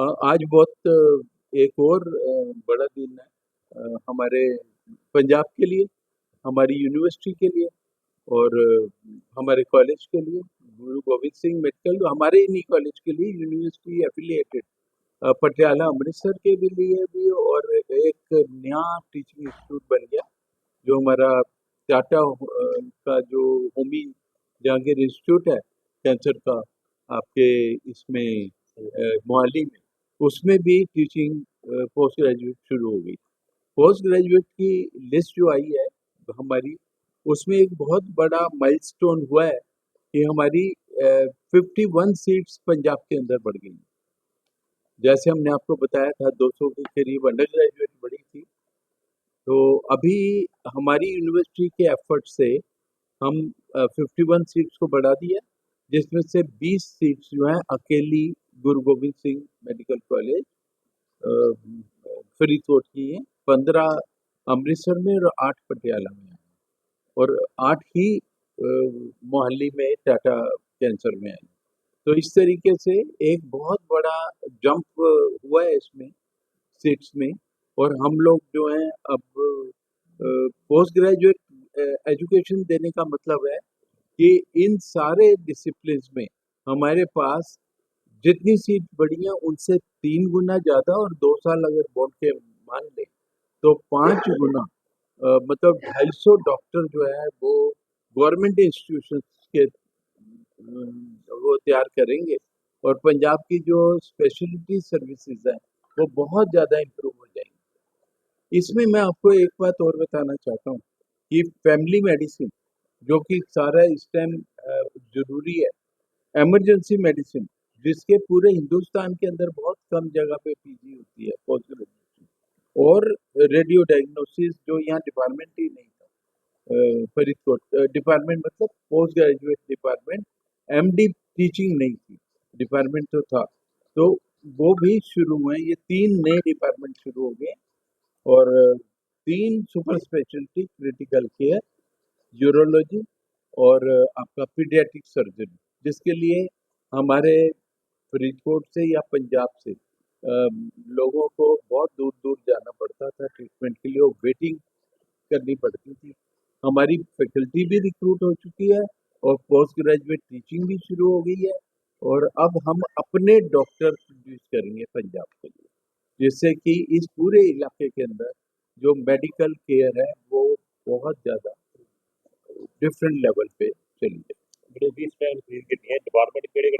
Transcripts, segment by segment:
आज बहुत एक और बड़ा दिन है हमारे पंजाब के लिए, हमारी यूनिवर्सिटी के लिए और हमारे कॉलेज के लिए, गुरु गोविंद सिंह मेडिकल हमारे इन्हीं कॉलेज के लिए यूनिवर्सिटी एफिलिएटेड पटियाला अमृतसर के भी लिए भी और एक नया टीचिंग इंस्टीट्यूट बन गया, जो हमारा टाटा का जो होमी जहांगीर इंस्टीट्यूट है कैंसर का, आपके इसमें मोहाली में। उसमें भी टीचिंग पोस्ट ग्रेजुएट शुरू हो गई। पोस्ट ग्रेजुएट की लिस्ट जो आई है हमारी, उसमें एक बहुत बड़ा माइलस्टोन हुआ है कि हमारी फिफ्टी वन सीट्स पंजाब के अंदर बढ़ गई। जैसे हमने आपको बताया था 200 के करीब अंडर ग्रेजुएट बढ़ी थी। तो अभी हमारी यूनिवर्सिटी के एफर्ट से हम फिफ्टी वन सीट्स को बढ़ा दिया, जिसमें से 20 सीट्स जो हैं अकेली गुरु गोविंद सिंह मेडिकल कॉलेज फरीदकोट की है। पंद्रह अमृतसर में और आठ पटियाला में हैं। और आठ ही मोहाली में, टाटा कैंसर में हैं। तो इस तरीके से एक बहुत बड़ा जंप हुआ है इसमें सीट्स में। और हम लोग जो हैं, अब पोस्ट ग्रेजुएट एजुकेशन देने का मतलब है कि इन सारे डिसिप्लिन में हमारे पास जितनी सीट बढ़ी है उनसे तीन गुना ज़्यादा और दो साल अगर बोर्ड के मान लें तो पाँच गुना। मतलब ढाई सौ डॉक्टर जो है, वो गवर्नमेंट इंस्टीट्यूशन के वो तैयार करेंगे और पंजाब की जो स्पेशलिटी सर्विसेज़ हैं, वो बहुत ज़्यादा इम्प्रूव हो जाएँगी। इसमें मैं आपको एक बात और बताना चाहता हूँ कि फैमिली मेडिसिन, जो कि सारा इस टाइम ज़रूरी है एमरजेंसी मेडिसिन जिसके पूरे हिंदुस्तान के अंदर बहुत कम जगह पे पीजी होती है पोस्ट ग्रेजुएशन और रेडियो डायग्नोसिस जो यहाँ डिपार्टमेंट ही नहीं था फरीदकोट डिपार्टमेंट मतलब post graduate department MD teaching नहीं थी। डिपार्टमेंट तो था। तो वो भी शुरू हुए ये तीन नए डिपार्टमेंट शुरू हो गए और तीन super speciality critical care urology और आपका पीडियाट्रिक सर्जरी जिसके लिए हमारे फरीदकोट से या पंजाब से लोगों को बहुत दूर दूर जाना पड़ता था ट्रीटमेंट के लिए और वेटिंग करनी पड़ती थी। हमारी फैकल्टी भी रिक्रूट हो चुकी है और पोस्ट ग्रेजुएट टीचिंग भी शुरू हो गई है और अब हम अपने डॉक्टर प्रोड्यूस करेंगे पंजाब के लिए। जिससे कि इस पूरे इलाके के अंदर जो मेडिकल केयर है वो बहुत ज़्यादा डिफरेंट लेवल पे चली जाए। डिपार्टमेंट केड़े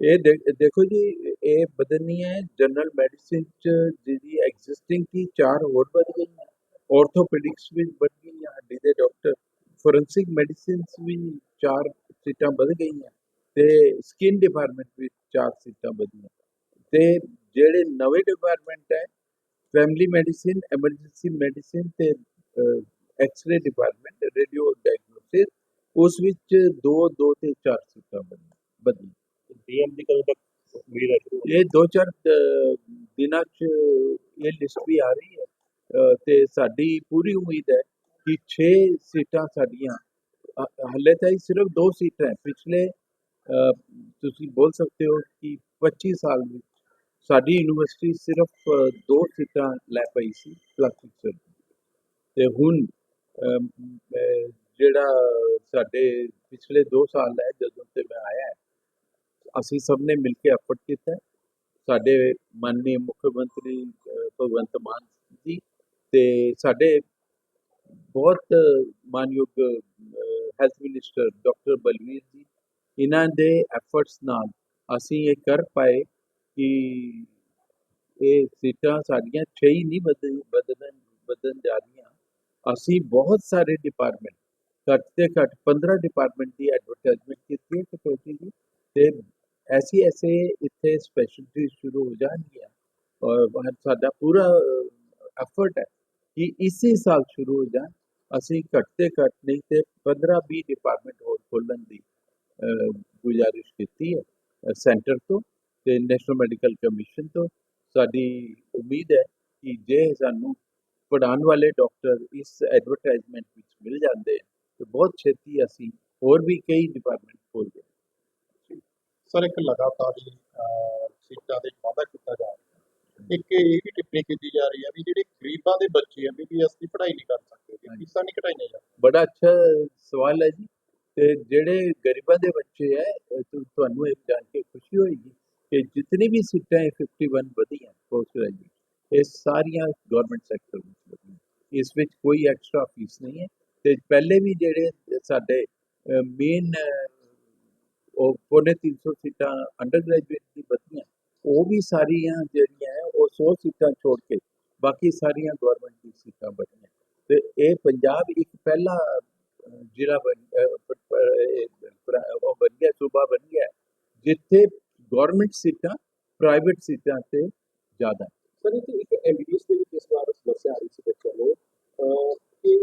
ਖਰੀਦ ਕੀਤੀਆਂ ਡਿਪਾਰਟਮੈਂਟ ਕਿਹੜੇ ਕਿਹੜੇ ਚ ਬਦਲ ਗਏ ਇਹ ਦੇ- ਦੇਖੋ ਜੀ ਇਹ ਬਦਲਣੀ ਹੈ ਜਨਰਲ ਮੈਡੀਸਿਨ ਚ ਜਿਹਦੀ ਐਗਜ਼ਿਸਟਿੰਗ ਕੀ ਚਾਰ ਹੋਰ ਵੱਧ ਗਈਆਂ ਆਰਥੋਪੈਡਿਕਸ ਵਿੱਚ ਵੱਧ ਗਈਆਂ ਹੱਡੀ ਦੇ ਡਾਕਟਰ ਫੋਰੈਂਸਿਕ ਮੈਡੀਸਿਨਸ ਵੀ ਚਾਰ ਸੀਟਾਂ ਵੱਧ ਗਈਆਂ ਤੇ ਸਕਿਨ ਡਿਪਾਰਟਮੈਂਟ ਵਿੱਚ ਚਾਰ ਸੀਟਾਂ ਵਧੀਆਂ ਤੇ ਜਿਹੜੇ ਨਵੇਂ ਡਿਪਾਰਟਮੈਂਟ ਹੈ ਫੈਮਿਲੀ ਮੈਡੀਸਿਨ ਐਮਰਜੈਂਸੀ ਮੈਡੀਸਿਨ ਤੇ ਐਕਸ-ਰੇ ਡਿਪਾਰਟਮੈਂਟ ਰੇਡੀਓ ਡਾਇਗਨੋਸਿਸ ਉਸ ਵਿੱਚ ਦੋ ਦੋ ਤੇ ਚਾਰ ਸੀਟਾਂ ਬਣੀਆਂ ਵਧੀਆਂ ਡੀਐਮ ਦੀ ਕਦੋਂ ਤੱਕ ਉਮੀਦ ਹੈ ਸ਼ੁਰੂ? ਇਹ ਦੋ ਚਾਰ ਦਿਨਾਂ ਚ ਇਹ ਲਿਸਟ ਵੀ ਆ ਰਹੀ ਹੈ। ਤੇ ਸਾਡੀ ਪੂਰੀ ਉਮੀਦ ਹੈ ਕਿ 6 ਸੀਟਾਂ ਸਾਡੀਆਂ ਅ- ਤਾਂ ਸਿਰਫ ਦੋ ਸੀਟਾਂ ਹੈ। ਪਿਛਲੇ ਤੁਸੀਂ ਬੋਲ ਸਕਦੇ ਹੋ ਕਿ 25 ਸਾਲ ਵਿੱਚ ਸਾਡੀ ਯੂਨੀਵਰਸਿਟੀ ਸਿਰਫ ਅ, ਦੋ ਸੀਟਾਂ ਲੈ ਪਈ ਸੀ ਪਲਾਸਟਿਕ ਸਰਜਰੀ ਤੇ ਹੁਣ ਜਿਹੜਾ ਸਾਡੇ ਪਿਛਲੇ 2 ਸਾਲ ਹੈ ਜਦੋਂ ਤੇ ਮੈਂ ਆਇਆ ਅਸੀਂ ਸਭ ਨੇ ਮਿਲ ਕੇ ਐਫਰਟ ਕੀਤਾ ਸਾਡੇ ਮਾਨਨੀ ਮੁੱਖ ਮੰਤਰੀ ਭਗਵੰਤ ਮਾਨ ਜੀ ਤੇ ਸਾਡੇ ਬਹੁਤ ਮਾਨਯੋਗ ਹੈਲਥ ਮਿਨਿਸਟਰ ਡਾਕਟਰ ਬਲਵੀਰ ਜੀ, ਇਹਨਾਂ ਦੇ ਐਫਰਟਸ ਨਾਲ ਅਸੀਂ ਇਹ ਕਰ ਪਾਏ ਕਿ ਇਹ ਸੀਟਾਂ ਸਾਡੀਆਂ ਛੇ ਹੀ ਨਹੀਂ ਬਦਲ ਬਦਲਣ ਬਦਲਣ ਜਾ ਰਹੀਆਂ। ਅਸੀਂ ਬਹੁਤ ਸਾਰੇ ਡਿਪਾਰਟਮੈਂਟ ਘੱਟ ਤੇ ਘੱਟ 15 ਡਿਪਾਰਟਮੈਂਟ ਦੀ ਐਡਵਰਟਾਈਜ਼ਮੈਂਟ ਕੀਤੀ ਹੈ ਕਟੌਤੀ ਦੀ, ਤੇ ਐਸੀ, ਐਸੇ ਇੱਥੇ ਸਪੈਸ਼ਲਿਟੀ ਸ਼ੁਰੂ ਹੋ ਜਾਣਗੀਆਂ ਔਰ ਸਾਡਾ ਪੂਰਾ ਐਫਰਟ ਹੈ ਕਿ ਇਸੇ ਸਾਲ ਸ਼ੁਰੂ ਹੋ ਜਾਣ। ਅਸੀਂ ਘੱਟ ਤੇ ਘੱਟ ਨਹੀਂ ਤੇ 15 20 ਡਿਪਾਰਟਮੈਂਟ ਹੋਰ ਖੋਲ੍ਹਣ ਦੀ ਗੁਜ਼ਾਰਿਸ਼ ਕੀਤੀ ਹੈ ਸੈਂਟਰ ਤੋਂ ਤੇ ਨੈਸ਼ਨਲ ਮੈਡੀਕਲ ਕਮਿਸ਼ਨ ਤੋਂ। ਸਾਡੀ ਉਮੀਦ ਹੈ ਕਿ ਜੇ ਸਾਨੂੰ ਪੜ੍ਹਾਉਣ ਵਾਲੇ ਡਾਕਟਰ ਇਸ ਐਡਵਰਟਾਈਜ਼ਮੈਂਟ ਵਿੱਚ ਮਿਲ ਜਾਂਦੇ ਹੈ ਤੇ ਬਹੁਤ ਛੇਤੀ ਅਸੀਂ ਹੋਰ ਵੀ ਕਈ ਡਿਪਾਰਟਮੈਂਟ ਖੋਲ੍ਹ ਦੇ ਸਰ, ਇੱਕ ਲਗਾਤਾਰ ਹੀ ਸੀਟਾਂ ਦੇ ਵਾਅਦਾ ਕੀਤਾ ਜਾ ਰਿਹਾ ਇੱਕ ਇਹ ਵੀ ਟਿੱਪਣੀ ਕੀਤੀ ਜਾ ਰਹੀ ਹੈ ਵੀ ਜਿਹੜੇ ਗਰੀਬਾਂ ਦੇ ਬੱਚੇ ਐਮਬੀਬੀਐਸ ਦੀ ਪੜ੍ਹਾਈ ਨਹੀਂ ਕਰ ਸਕਦੇ ਫੀਸਾਂ ਨਹੀਂ ਘਟਾਈਆਂ ਜਾ ਬੜਾ ਅੱਛਾ ਸਵਾਲ ਹੈ ਜੀ। ਤੇ ਜਿਹੜੇ ਗਰੀਬਾਂ ਦੇ ਬੱਚੇ ਹੈ ਤੁਹਾਨੂੰ ਇਹ ਜਾਣ ਕੇ ਖੁਸ਼ੀ ਹੋਏਗੀ ਕਿ ਜਿਤਨੀ ਵੀ ਸੀਟਾਂ ਇਹ 51 ਵਧੀਆਂ ਪੋਸਟ ਗ੍ਰੈਜੂਏਟ ਇਹ ਸਾਰੀਆਂ ਗਵਰਨਮੈਂਟ ਸੈਕਟਰ ਵਿੱਚ ਵਧੀਆਂ। ਇਸ ਵਿੱਚ ਕੋਈ ਐਕਸਟਰਾ ਫੀਸ ਨਹੀਂ ਹੈ। ਤੇ ਪਹਿਲੇ ਵੀ ਜਿਹੜੇ ਸਾਡੇ ਮੇਨ ਉਹ ਪੌਣੇ 300 ਸੀਟਾਂ ਅੰਡਰ ਗ੍ਰੈਜੂਏਟ ਦੀ ਵਧੀਆਂ ਉਹ ਵੀ ਸਾਰੀਆਂ ਜਿਹੜੀਆਂ ਹੈ ਉਹ 100 ਸੀਟਾਂ ਛੋੜ ਕੇ ਬਾਕੀ ਸਾਰੀਆਂ ਗਵਰਨਮੈਂਟ ਦੀ ਸੀਟਾਂ ਵਧੀਆਂ ਤੇ ਇਹ ਪੰਜਾਬ ਇੱਕ ਪਹਿਲਾ ਜ਼ਿਲ੍ਹਾ ਉਹ ਬਣ ਗਿਆ ਸੂਬਾ ਬਣ ਗਿਆ ਜਿੱਥੇ ਗਵਰਨਮੈਂਟ ਸੀਟਾਂ ਪ੍ਰਾਈਵੇਟ ਸੀਟਾਂ ਤੇ ਜ਼ਿਆਦਾ ਹੈ। ਸਰ ਇਹ ਇੱਕ ਐਮਬੀਬੀਐਸ ਦੇ ਵਿੱਚ ਇਸ ਵਾਰ ਸਮੱਸਿਆ ਆ ਰਹੀ ਸੀ ਬੱਚਿਆਂ ਨੂੰ ਕਿ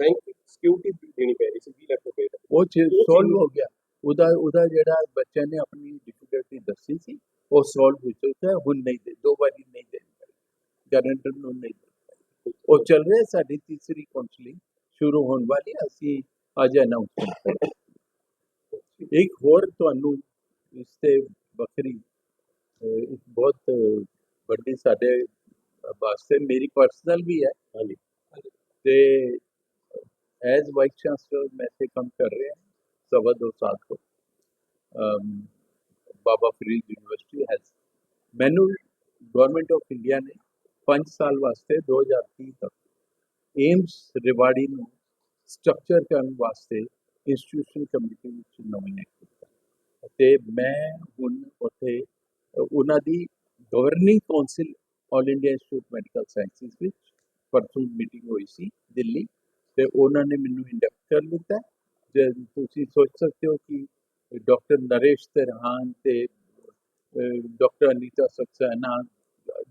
ਬੈਂਕ ਸਿਕਿਉਰਿਟੀ ਦੇਣੀ ਪੈ ਰਹੀ ਸੀ 20 ਲੱਖ ਰੁਪਏ ਉਹ ਚੀਜ਼ ਸੋਲਵ ਹੋ ਗਿਆ। ਉਹਦਾ ਉਹਦਾ ਜਿਹੜਾ ਬੱਚਿਆਂ ਨੇ ਆਪਣੀ ਡਿਫਿਕਲਟੀ ਦੱਸੀ ਸੀ ਉਹ ਸੋਲਵ ਹੋ ਚੁੱਕਾ ਹੁਣ ਨਹੀਂ ਦੇ ਦੋ ਵਾਰੀ ਨਹੀਂ ਦੇ ਗਾਰੰਟਰ ਨੂੰ ਨਹੀਂ ਉਹ ਚੱਲ ਰਿਹਾ ਸਾਡੀ ਤੀਸਰੀ ਕਾਉਂਸਲਿੰਗ ਸ਼ੁਰੂ ਹੋਣ ਵਾਲੀ ਅਸੀਂ ਅੱਜ ਅਨਾਉਂਸਮੈਂਟ ਇੱਕ ਹੋਰ ਤੁਹਾਨੂੰ ਇਸ ਤੇ ਬਕਰੀ ਇੱਕ ਬਹੁਤ ਵੱਡੀ ਸਾਡੇ ਵਾਸਤੇ ਮੇਰੀ ਪਰਸਨਲ ਵੀ ਹੈ। ਹਾਂਜੀ। ਤੇ ਐਜ਼ ਵਾਈਸ ਚਾਂਸਲਰ ਮੈਂ ਤੇ ਕੰਮ ਕਰ ਰਿਹਾ। Sawad or Sadhguru. Um, Baba Farid university has ਮੈਨੂੰ ਗਵਰਨਮੈਂਟ ਆਫ ਇੰਡੀਆ ਨੇ 5 ਸਾਲ ਵਾਸਤੇ 2030 ਤੱਕ ਏਮਸ ਰਿਵਾੜੀ ਨੂੰ ਸਟਰਕਚਰ ਕਰਨ ਵਾਸਤੇ ਇੰਸਟੀਟਿਊਸ਼ਨ ਕਮੇਟੀ ਵਿੱਚ ਨੋਮੀਨੇਟ ਕੀਤਾ ਤੇ ਮੈਂ ਹੁਣ ਉੱਥੇ ਉਹਨਾਂ ਦੀ governing council all India institute medical sciences ਵਿੱਚ ਪਰਸੋਂ ਮੀਟਿੰਗ ਹੋਈ ਸੀ ਦਿੱਲੀ ਤੇ ਉਹਨਾਂ ਨੇ ਮੈਨੂੰ ਇੰਡਕਟ ਕਰ ਲਿੱਤਾ ਤੁਸੀਂ ਸੋਚ ਸਕਦੇ ਹੋ ਕਿ ਡਾਕਟਰ ਨਰੇਸ਼ ਤਰਹਾਨ ਤੇ doctor Anita Saxena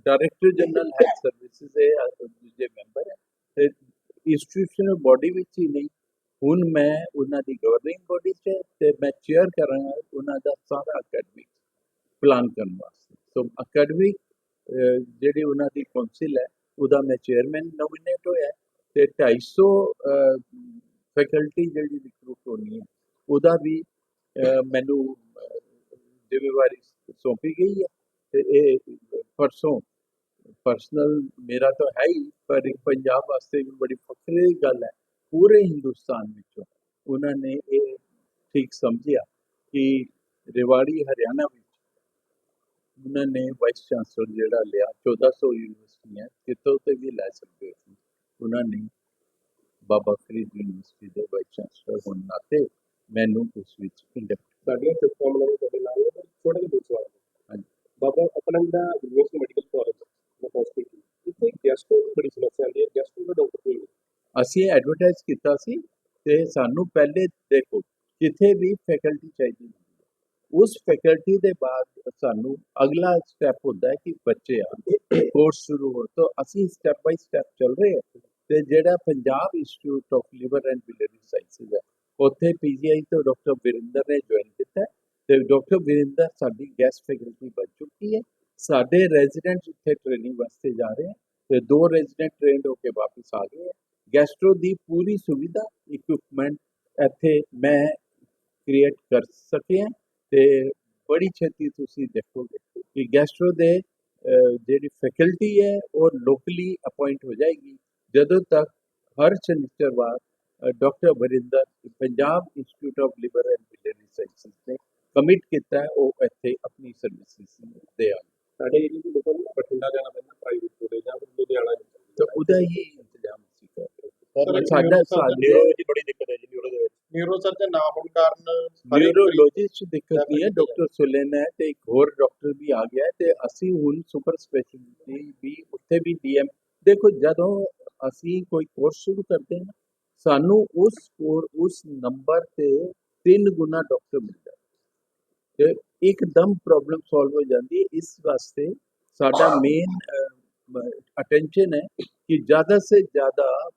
director general health services ਦੇ ਦੂਜੇ ਮੈਂਬਰ ਹੈ ਤੇ ਇੰਸਟੀਟਿਊਸ਼ਨਲ ਬਾਡੀ ਵਿੱਚ ਹੀ ਨਹੀਂ। ਹੁਣ ਮੈਂ ਉਹਨਾਂ ਦੀ ਗਵਰਨਿੰਗ ਬਾਡੀ 'ਚ ਤੇ ਮੈਂ ਚੇਅਰ ਕਰਾਂਗਾ ਉਹਨਾਂ ਦਾ ਸਾਰਾ ਅਕੈਡਮਿਕ ਪਲਾਨ ਕਰਨ ਵਾਸਤੇ। ਸੋ ਅਕੈਡਮਿਕ ਜਿਹੜੀ ਉਹਨਾਂ ਦੀ ਕਾਉਂਸਲ ਹੈ ਉਹਦਾ ਮੈਂ ਚੇਅਰਮੈਨ ਨੋਮੀਨੇਟ ਹੋਇਆ ਤੇ 250 ਫੈਕਲਟੀ ਜਿਹੜੀ ਰਿਕਰੂਟ ਹੋਣੀ ਹੈ, ਉਹਦਾ ਵੀ ਮੈਨੂੰ ਜ਼ਿੰਮੇਵਾਰੀ ਸੌਂਪੀ ਗਈ ਹੈ ਤੇ ਇਹ ਪਰਸੋਂ ਪਰਸਨਲ ਮੇਰਾ ਤਾਂ ਹੈ ਹੀ, ਪਰ ਪੰਜਾਬ ਵਾਸਤੇ ਵੀ ਬੜੀ ਫਖਰੇ ਦੀ ਗੱਲ ਹੈ। ਪੂਰੇ ਹਿੰਦੁਸਤਾਨ ਵਿੱਚੋਂ ਉਹਨਾਂ ਨੇ ਇਹ ਠੀਕ ਸਮਝਿਆ ਕਿ ਰਿਵਾੜੀ, ਹਰਿਆਣਾ ਵਿੱਚ ਉਹਨਾਂ ਨੇ ਵਾਈਸ ਚਾਂਸਲਰ ਜਿਹੜਾ ਲਿਆ 1400 ਯੂਨੀਵਰਸਿਟੀਆਂ ਕਿਤੋਂ ਤੇ ਵੀ ਲੈ ਸਕਦੇ ਸੀ। ਉਹਨਾਂ ਨੇ ਬਾਬਾ ਫਰੀਦ ਯੂਨੀਵਰਸਿਟੀ ਦੇ ਵਾਈਸ ਚਾਂਸਲਰ ਹੋਣ ਨਾਤੇ ਮੈਨੂੰ ਉਸ ਵਿੱਚ ਇੰਡਕਟ ਸਾਡੀਆਂ ਸਿਸਟਮ ਨਾਲ ਤੁਹਾਡੇ ਨਾਲ ਹੈ, ਛੋਟੇ ਜਿਹੇ ਨੇ। ਹਾਂਜੀ। ਬਾਬਾ ਆਪਣਾ ਜਿਹੜਾ ਯੂਨੀਵਰਸਿਟੀ ਮੈਡੀਕਲ ਕਾਲਜ ਦਾ ਹਸਪੀਟਲ ਇੱਥੇ ਗੈਸਟੋ ਦੀ ਬੜੀ ਸਮੱਸਿਆ ਆਉਂਦੀ ਹੈ ਗੈਸਟੋ ਦਾ ਡਾਕਟਰ ਕੋਈ ਨਹੀਂ ਅਸੀਂ ਐਡਵਰਟਾਈਜ਼ ਕੀਤਾ ਸੀ ਤੇ ਸਾਨੂੰ ਪਹਿਲੇ ਦੇਖੋ ਜਿੱਥੇ ਵੀ ਫੈਕਲਟੀ ਚਾਹੀਦੀ ਹੁੰਦੀ ਹੈ ਉਸ ਫੈਕਲਟੀ ਦੇ ਬਾਅਦ ਸਾਨੂੰ ਅਗਲਾ ਸਟੈਪ ਹੁੰਦਾ ਹੈ ਕਿ ਬੱਚੇ ਆ ਕੋਰਸ ਸ਼ੁਰੂ ਹੋ ਤਾਂ ਅਸੀਂ ਸਟੈਪ ਬਾਈ ਸਟੈਪ ਚੱਲ ਰਹੇ ਹਾਂ ਤੇ ਜਿਹੜਾ Punjab institute of liver and biliary sciences ਹੈ, ਉੱਥੇ ਪੀਜੀਆਈ ਤੋਂ ਡਾਕਟਰ ਵਿਰਿੰਦਰ ਨੇ ਜੁਆਇਨ ਕੀਤਾ ਹੈ ਤੇ ਡਾਕਟਰ ਵਿਰਿੰਦਰ ਸਾਡੀ ਗੈਸਟ ਫੈਕਲਟੀ ਬਣ ਚੁੱਕੀ ਹੈ। ਸਾਡੇ ਰੈਜ਼ੀਡੈਂਟਸ ਉੱਥੇ ਟ੍ਰੇਨਿੰਗ ਵਾਸਤੇ ਜਾ ਰਹੇ ਹਨ ਤੇ ਦੋ ਰੈਜ਼ੀਡੈਂਟ ਟ੍ਰੇਨਡ ਹੋ ਕੇ ਵਾਪਸ ਆ ਗਏ ਹੈ। ਗੈਸਟਰੋ ਦੀ ਪੂਰੀ ਸੁਵਿਧਾ ਇਕਵਿਪਮੈਂਟ ਇੱਥੇ ਮੈਂ ਕ੍ਰੀਏਟ ਕਰ ਸਕੇ ਹਾਂ ਤੇ ਬੜੀ ਛੇਤੀ ਤੁਸੀਂ ਦੇਖੋਗੇ ਕਿ ਗੈਸਟਰੋ ਦੇ ਜਿਹੜੀ ਫੈਕਲਟੀ ਹੈ ਉਹ ਲੋਕਲੀ ਅਪਾਇੰਟ ਹੋ ਜਾਏਗੀ। ਜਦੋਂ ਤੱਕ ਹਰ ਸ਼ਨੀਚਰਵਾਰ doctor Varinder Punjab institute of liver and biliary sciences ਨੇ ਕਮਿਟ ਕੀਤਾ ਉਹ ਇੱਥੇ ਆਪਣੀ ਸਰਵਿਸਿਜ਼ ਦੇ ਆ ਸਾਡੇ ਏਰੀਆ ਦੇ ਲੋਕਾਂ ਨੂੰ ਬਠਿੰਡਾ ਜਾਣਾ ਪੈਂਦਾ ਪ੍ਰਾਈਵੇਟ ਕੋਲੇ ਜਾਂ ਲੁਧਿਆਣਾ ਤਾਂ। ਉਹਦਾ ਹੀ ਇੰਤਜ਼ਾਮ ਸੀ ਕਰ ਹਾਂ। ਸਾਡਾ ਸਾਡੇ ਦੀ ਬੜੀ ਦਿੱਕਤ ਹੈ ਜੀ ਨਿਊਰੋ ਦੇ ਵਿੱਚ ਨਿਊਰੋ ਸਰਜਨ ਨਾ ਹੋਣ ਕਾਰਨ ਨਿਊਰੋਲੋਜਿਸਟ ਦਿੱਕਤ ਨਹੀਂ ਹੈ ਡਾਕਟਰ ਸੁਲੇਨ ਹੈ ਤੇ ਇੱਕ ਹੋਰ ਡਾਕਟਰ ਵੀ ਆ ਗਿਆ ਤੇ ਅਸੀਂ ਹੁਣ ਸੁਪਰ ਸਪੈਸ਼ਲਿਟੀ ਵੀ ਉੱਥੇ ਵੀ ਡੀਐਮ ਦੇਖੋ ਜਦੋਂ ਅਸੀਂ ਕੋਈ ਕੋਰਸ ਸ਼ੁਰੂ ਕਰਦੇ ਹਾਂ, ਸਾਨੂੰ ਉਸ ਕੋਰ ਉਸ ਨੰਬਰ ਤੇ ਤਿੰਨ ਗੁਣਾ ਡਾਕਟਰ ਮਿਲਦਾ ਹੈ। ਤੇ ਇੱਕਦਮ ਪ੍ਰੋਬਲਮ ਸੋਲਵ ਹੋ ਜਾਂਦੀ ਹੈ। ਇਸ ਵਾਸਤੇ ਸਾਡਾ ਮੇਨ ਅਟੈਂਸ਼ਨ ਹੈ ਕਿ ਜ਼ਿਆਦਾ ਸੇ ਜ਼ਿਆਦਾ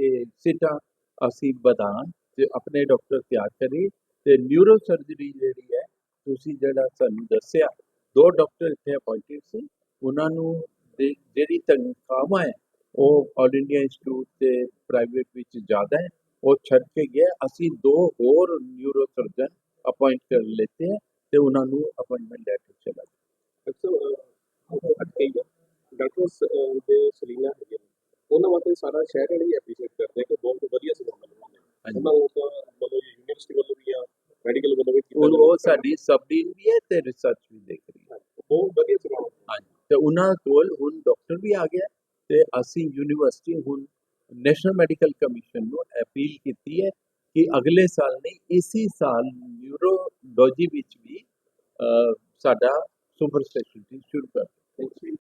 ਇਹ ਸੀਟਾਂ ਅਸੀਂ ਵਧਾਉਣ ਤੇ ਆਪਣੇ ਡਾਕਟਰ ਤਿਆਰ ਕਰੀਏ। ਤੇ ਨਿਊਰੋ ਸਰਜਰੀ ਜਿਹੜੀ ਹੈ, ਤੁਸੀਂ ਜਿਹੜਾ ਸਾਨੂੰ ਦੱਸਿਆ, ਦੋ ਡਾਕਟਰ ਇੱਥੇ ਅਪਾਇੰਟਡ ਸੀ। ਉਹਨਾਂ ਨੂੰ ਦੇ- ਜਿਹੜੀ ਤਨਖਾਹਾਂ ਹੈ ਉਹ ਆਲ ਇੰਡੀਆ ਇੰਸਟੀਚਿਊਟ ਤੇ ਪ੍ਰਾਈਵੇਟ ਵਿੱਚ ਜ਼ਿਆਦਾ ਹੈ ਉਹ ਛੱਡ ਕੇ ਗਿਆ। ਅਸੀਂ ਦੋ ਹੋਰ ਨਿਊਰੋ ਸਰਜਨ ਅਪਾਇੰਟ ਕਰ ਲੈਤੇ हैं ਤੇ ਉਹਨਾਂ ਨੂੰ ਅਪਾਇੰਟਮੈਂਟ ਲੈਟਰ ਚਲਾ ਡਾਕਟਰ ਅਟਕੇ ਹੀ ਆ। ਡਾਕਟਰ ਦੇ ਸਲੀਨਾ ਹੈਗੇ ਉਹਨਾਂ ਵਾਸਤੇ ਸਾਰਾ ਸ਼ਹਿਰ ਵਾਲੇ ਹੀ ਐਪਰੀਸ਼ੀਏਟ ਕਰਦੇ ਕਿ ਬਹੁਤ ਵਧੀਆ ਸੇਵਾ ਬਣਾਉਂਦੇ ਹਾਂਜੀ। ਉਹਨਾਂ ਨੂੰ ਤਾਂ ਮਤਲਬ ਯੂਨੀਵਰਸਿਟੀ ਵੱਲੋਂ ਵੀ ਆ ਮੈਡੀਕਲ ਵੱਲੋਂ ਵੀ ਉਹ ਹੈ। ਸਾਡੀ ਸਬ ਡੀਨ ਵੀ ਹੈ ਤੇ ਰਿਸਰਚ ਵੀ ਦੇਖ ਰਹੀ ਹੈ। ਬਹੁਤ ਵਧੀਆ ਸੇਵਾ ਹਾਂਜੀ। ਤੇ ਉਹਨਾਂ ਕੋਲ ਹੁਣ ਡਾਕਟਰ ਵੀ ਆ ਗਿਆ। ਤੇ ਅਸੀਂ ਯੂਨੀਵਰਸਿਟੀ ਹੁਣ ਨੈਸ਼ਨਲ ਮੈਡੀਕਲ ਕਮਿਸ਼ਨ ਨੂੰ ਅਪੀਲ ਕੀਤੀ ਹੈ ਕਿ ਅਗਲੇ ਸਾਲ ਨਹੀਂ ਇਸੀ ਸਾਲ ਨਿਊਰੋਲੋਜੀ ਵਿੱਚ ਵੀ ਅਹ, ਸਾਡਾ ਸੁਪਰ ਸਪੈਸ਼ਲਿਟੀ ਸ਼ੁਰੂ ਕਰ ਥੈਂਕ ਯੂ